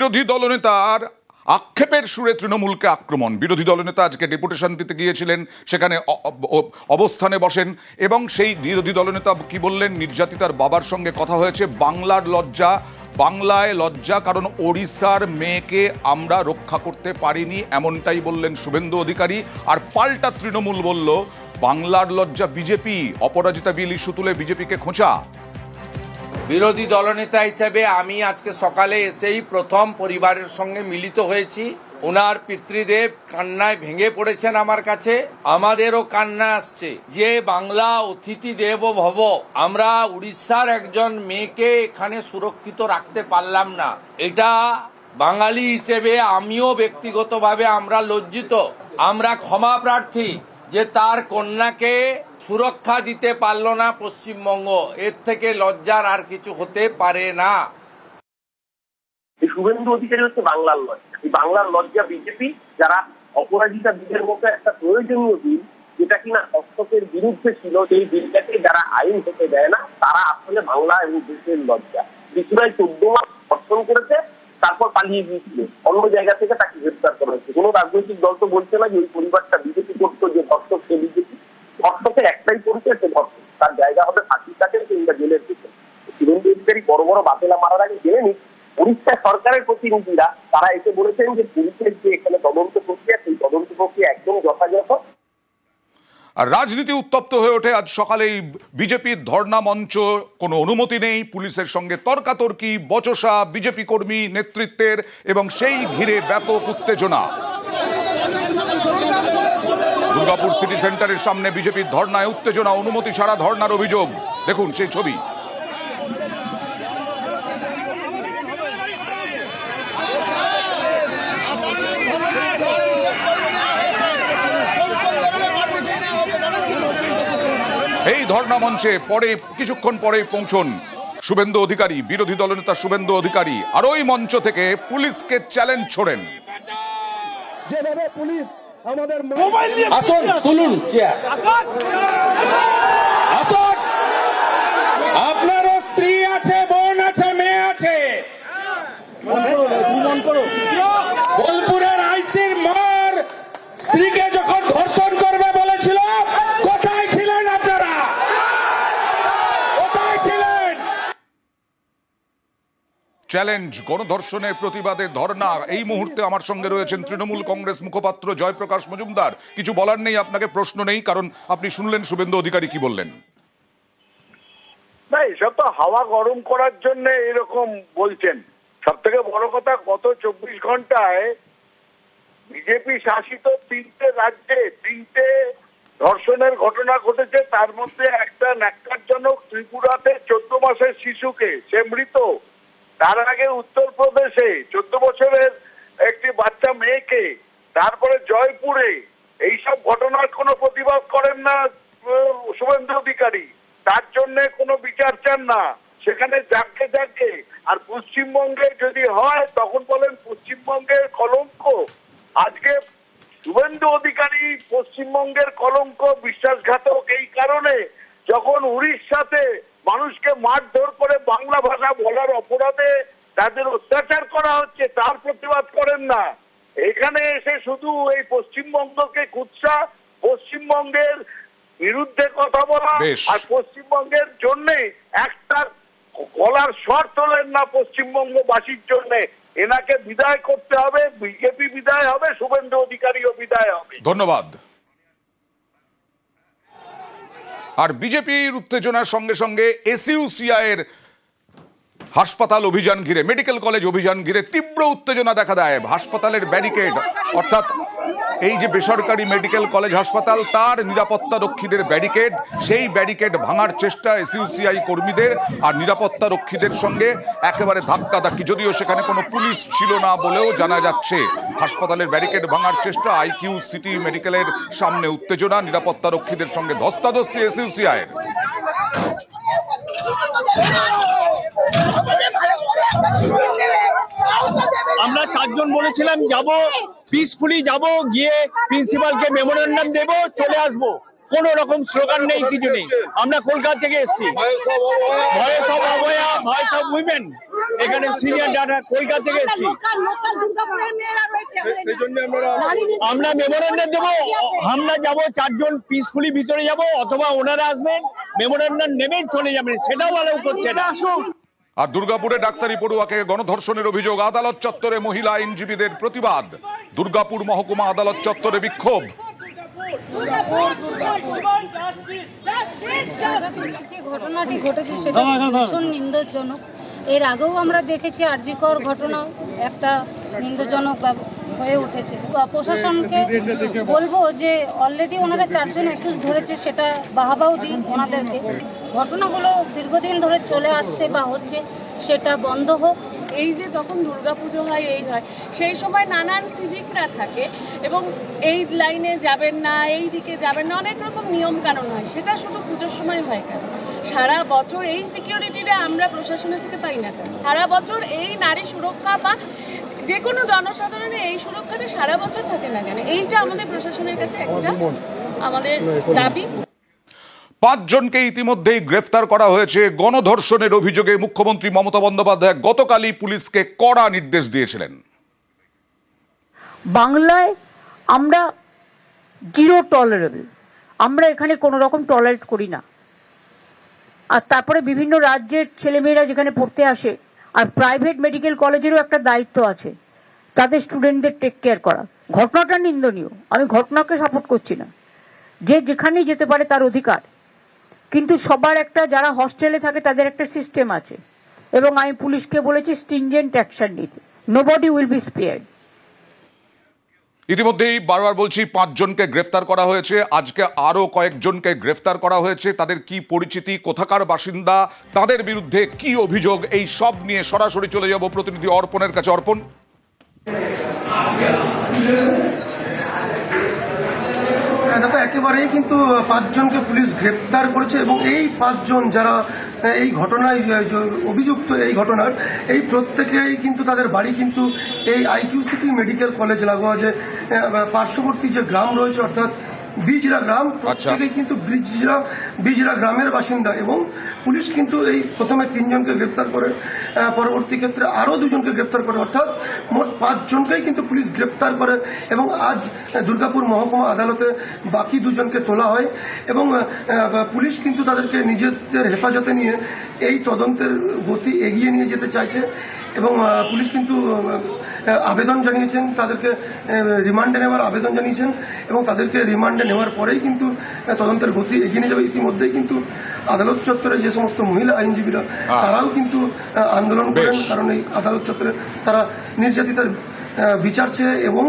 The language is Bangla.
বিরোধী দলনেতার আক্ষেপের সুরে তৃণমূলকে আক্রমণ। বিরোধী দলনেতা আজকে ডেপুটেশন দিতে গিয়েছিলেন, সেখানে অবস্থানে বসেন এবং সেই বিরোধী দলনেতা কি বললেন, নির্যাতিতার বাবার সঙ্গে কথা হয়েছে, বাংলার লজ্জা, বাংলায় লজ্জা, কারণ ওড়িশার মেয়েকে আমরা রক্ষা করতে পারিনি, এমনটাই বললেন শুভেন্দু অধিকারী। আর পাল্টা তৃণমূল বলল, বাংলার লজ্জা বিজেপি, অপরাজিতা বিল ইস্যু তুলে বিজেপিকে খোঁচা। বিরোধী দলনেতা হিসেবে আমি আজকে সকালে এসেই প্রথম পরিবারের সঙ্গে মিলিত হয়েছি। ওনার পিতৃদেব কান্নায় ভেঙে পড়েছেন আমার কাছে। আমাদেরও কান্না আসছে যে বাংলা অতিথি দেব ভব, আমরা উড়িষ্যার একজন মেয়েকে এখানে সুরক্ষিত রাখতে পারলাম না। এটা বাঙালি হিসেবে আমিও ব্যক্তিগতভাবে আমরা লজ্জিত। আমরা ক্ষমা প্রার্থী। যে তার কন্যাকে সুরক্ষা দিতে পারল না পশ্চিমবঙ্গ, এর থেকে লজ্জার আর কিছু হতে পারে না। শুভেন্দু অধিকারী হচ্ছে বাংলার লজ্জা। বাংলার লজ্জা বিজেপি, যারা অপরাজিতা বিলের মতো একটা প্রয়োজনীয় বিল, যেটা কিনা হস্তকের বিরুদ্ধে ছিল, সেই বিলটাকে যারা আইন হতে দেয় না, তারা আসলে বাংলা এবং দেশের লজ্জা। বিচুরাই চোদ্দ মাস ধর্ষণ করেছে, তারপর পালিয়ে গিয়েছিল। অন্য জায়গা থেকে তাকে গ্রেপ্তার করা হয়েছে। কোনো রাজনৈতিক দল তো বলছে না যে ওই পরিবারটা বিজেপি করতো যে ধর্ষক সে বিজেপি ধর্ষকের একটাই পরিচয় সে ধর্ষক তার জায়গা হবে ফাঁসির কাছে কিংবা জেলের ভিতরে শুভেন্দু অধিকারী বড় বড় বাতিলা মারার আগে জেনে নিক উড়িষ্যা প্রতিনিধিরা, তারা এসে বলেছেন যে পুলিশের যে এখানে তদন্ত প্রক্রিয়া, সেই তদন্ত প্রক্রিয়া একদম যথাযথ। আর রাজনীতি উত্তপ্ত হয়ে ওঠে। আজ সকালেই বিজেপির ধর্ণা মঞ্চ, কোনো অনুমতি নেই। পুলিশের সঙ্গে তর্কাতর্কি, বচসা, বিজেপি কর্মী নেতৃত্বের এবং সেই ঘিরে ব্যাপক উত্তেজনা। দুর্গাপুর সিটি সেন্টারের সামনে বিজেপির ধর্নায় উত্তেজনা, অনুমতি ছাড়া ধর্নার অভিযোগ। দেখুন সেই ছবি। এই ধর্ণা মঞ্চে পরে কিছুক্ষণ পরেই পৌঁছন শুভেন্দু অধিকারী বিরোধী দলনেতা শুভেন্দু অধিকারী। আর ওই মঞ্চ থেকে পুলিশকে চ্যালেঞ্জ ছোড়েন। যেভাবে পুলিশ আমাদের আসুন তুলুন চেয়ার। আসুন। আপনারও স্ত্রী আছে বোন আছে মেয়ে আছে। বোলপুরের আইসির মার স্ত্রীকে যখন চ্যালেঞ্জ গণধর্ষণের প্রতিবাদে ধর্ণা। এই মুহূর্তে আমার সঙ্গে রয়েছেন তৃণমূল কংগ্রেস মুখপাত্র জয়প্রকাশ মজুমদার। কিছু বলার নেই, আপনাকে প্রশ্ন নেই, কারণ আপনি শুনলেন শুভেন্দু অধিকারী কি বললেন। না, এসব তো হাওয়া গরম করার জন্য এরকম বলছেন। সব থেকে বড় কথা, গত চব্বিশ ঘন্টায় বিজেপি শাসিত তিনটে রাজ্যে তিনটে ধর্ষণের ঘটনা ঘটেছে। তার মধ্যে একটা ন্যাক্কারজনক ত্রিপুরাতে চোদ্দ মাসের শিশুকে, সে মৃত। তার আগে উত্তরপ্রদেশে চোদ্দ বছরের একটি বাচ্চা মেয়েকে, তারপরে জয়পুরে, এইসব ঘটনার কোনো প্রতিবাদ করেন না শুভেন্দু অধিকারী। তার জন্য কোনো বিচার চান না। সেখানে যাকে যাকে, আর পশ্চিমবঙ্গে যদি হয়, তখন বলেন পশ্চিমবঙ্গের কলঙ্ক। আজকে শুভেন্দু অধিকারী পশ্চিমবঙ্গের কলঙ্ক, বিশ্বাসঘাতক এই কারণে যখন উড়িষ্যাতে মানুষকে মারধর করে বাংলা ভাষা বলার অপরাধে তাদের অত্যাচার করা হচ্ছে তার প্রতিবাদ করেন না। এখানে এসে শুধু এই পশ্চিমবঙ্গকে কুৎসা পশ্চিমবঙ্গের বিরুদ্ধে কথা বলা আর পশ্চিমবঙ্গের জন্য একটা গলার স্বর তোলেন না পশ্চিমবঙ্গবাসীর জন্য। এনাকে বিদায় করতে হবে বিজেপি বিদায় হবে শুভেন্দু অধিকারীও বিদায় হবে। ধন্যবাদ। আর বিজেপির উত্তেজনার সঙ্গে সঙ্গে এসইউসিআইয়ের হাসপাতাল অভিযান ঘিরে, মেডিকেল কলেজ অভিযান ঘিরে তীব্র উত্তেজনা দেখা দেয়। হাসপাতালের ব্যারিকেড, অর্থাৎ এই যে বেসরকারি মেডিকেল কলেজ হাসপাতাল, তার নিরাপত্তা রক্ষীদের ব্যারিকেড, সেই ব্যারিকেড ভাঙার চেষ্টা এসইউসিআই কর্মীদের আর নিরাপত্তা রক্ষীদের সঙ্গে একেবারে ধাক্কাধাক্কি। যদিও সেখানে কোনো পুলিশ ছিল না বলেও জানা যাচ্ছে, হাসপাতালের ব্যারিকেড ভাঙার চেষ্টা আইকিউ সিটি মেডিকেলের সামনে উত্তেজনা, নিরাপত্তা রক্ষীদের সঙ্গে ধস্তাধস্তি এসইউসিআই আমরা চারজন বলেছিলাম যাব পিসফুলি যাব গিয়ে প্রিন্সিপালকে মেমোরেন্ডাম দেব চলে আসব। কোন রকম স্লোগান নেই কিছু নেই। আমরা কলকাতা থেকে এসেছি। Voice of Abhaya voice of women এখানে সিনিয়র ডাটা কলকাতা থেকে এসেছি। লোকাল লোকাল দুর্গাপুরের আমরা মেমোরেন্ডাম দেবো। আমরা যাব চারজন পিসফুলি ভিতরে যাব অথবা ওনারা আসবেন মেমোরেন্ডাম নেমে চলে যাবেন। সেটাও আলাউ করছে না। আর দুর্গাপুরে ডাক্তারি পড়ুয়াকে গণধর্ষণের অভিযোগ আদালত চত্বরে মহিলা আইনজীবীদের প্রতিবাদ। দুর্গাপুর মহকুমা আদালত চত্বরে বিক্ষোভ। যে ঘটনাটি ঘটেছে সেটা ভীষণ নিন্দজনক। এর আগেও আমরা দেখেছি আরজিকর ঘটনাও একটা নিন্দজনক হয়ে উঠেছে। বা প্রশাসনকে বলব যে অলরেডি ওনারা চারজন একুশ ধরেছে সেটা বাহাবাও দিন ওনাদেরকে। ঘটনাগুলো দীর্ঘদিন ধরে চলে আসছে বা হচ্ছে সেটা বন্ধ হোক। এই যে তখন দুর্গাপুজো হয় এই হয় সেই সময় নানান সিভিকরা থাকে এবং এই লাইনে যাবেন না এই দিকে যাবেন না অনেক রকম নিয়ম কানুন হয়। সেটা শুধু পুজোর সময় হয় কেন? সারা বছর এই সিকিউরিটিটা আমরা প্রশাসনের থেকে পাই না কেন? সারা বছর এই নারী সুরক্ষা বা যে কোনো জনসাধারণের এই সুরক্ষাটা সারা বছর থাকে না কেন? এইটা আমাদের প্রশাসনের কাছে একটা আমাদের দাবি। পাঁচজনকে ইতিমধ্যেই গ্রেফতার করা হয়েছে। গণধর্ষণের অভিযোগে মুখ্যমন্ত্রী মমতা বন্দ্যোপাধ্যায় গতকালই পুলিশকে কড়া নির্দেশ দিয়েছিলেন। বাংলায় আমরা জিরো টলারেবল। আমরা এখানে কোনো রকম টলারেট করি না। আর তারপরে বিভিন্ন রাজ্যের ছেলেমেয়েরা যেখানে পড়তে আসে, আর প্রাইভেট মেডিকেল কলেজেরও একটা দায়িত্ব আছে। তাদের স্টুডেন্টদের টেক কেয়ার করা। ঘটনাটা নিন্দনীয়। আমি ঘটনাকে সাপোর্ট করছি না। যে যেখানেই যেতে পারে তার অধিকার। কিন্তু সবার একটা, যারা হস্টেলে থাকে, তাদের একটা সিস্টেম আছে। এবং আমি পুলিশকে বলেছি স্টিনজেন্ট অ্যাকশন নিতে। নোবডি উইল বি স্পেয়ার্ড ইতিমধ্যেই বারবার বলছি, পাঁচজনকে গ্রেফতার করা হয়েছে। আজকে আরও কয়েকজনকে গ্রেফতার করা হয়েছে। তাদের কি পরিচিতি, কোথাকার বাসিন্দা, তাদের বিরুদ্ধে কি অভিযোগ, এই সব নিয়ে সরাসরি চলে যাব প্রতিনিধি অর্পণের কাছে। অর্পণ? দেখো, একেবারেই কিন্তু পাঁচজনকে পুলিশ গ্রেপ্তার করেছে এবং এই পাঁচজন যারা এই ঘটনায় অভিযুক্ত এই ঘটনার, এই প্রত্যেকেই কিন্তু তাদের বাড়ি কিন্তু এই আইকিউ সিটি মেডিকেল কলেজ লাগোয়া যে পার্শ্ববর্তী যে গ্রাম রয়েছে, অর্থাৎ বিজরা গ্রাম প্রত্যেকেই কিন্তু বিজরা বিজরা গ্রামের বাসিন্দা এবং পুলিশ কিন্তু এই প্রথমে তিনজনকে গ্রেপ্তার করে পরবর্তী ক্ষেত্রে আরও দুজনকে গ্রেপ্তার করে অর্থাৎ মোট পাঁচজনকেই কিন্তু পুলিশ গ্রেপ্তার করে এবং আজ দুর্গাপুর মহকুমা আদালতে বাকি দুজনকে তোলা হয় এবং পুলিশ কিন্তু তাদেরকে নিজেদের হেফাজতে নিয়ে এই তদন্তের গতি এগিয়ে নিয়ে যেতে চাইছে এবং পুলিশ কিন্তু আবেদন জানিয়েছেন তাদেরকে রিমান্ডে নেওয়ার আবেদন জানিয়েছেন এবং তাদেরকে রিমান্ডে নেওয়ার পরেই কিন্তু তদন্তের গতি এগিয়ে নিয়ে যাবে। ইতিমধ্যে কিন্তু আদালত চত্বরে যে সমস্ত মহিলা আইনজীবীরা তারাও কিন্তু আন্দোলন করেন। কারণ এই আদালত চত্বরে তারা নির্যাতিতার বিচার চেয়ে এবং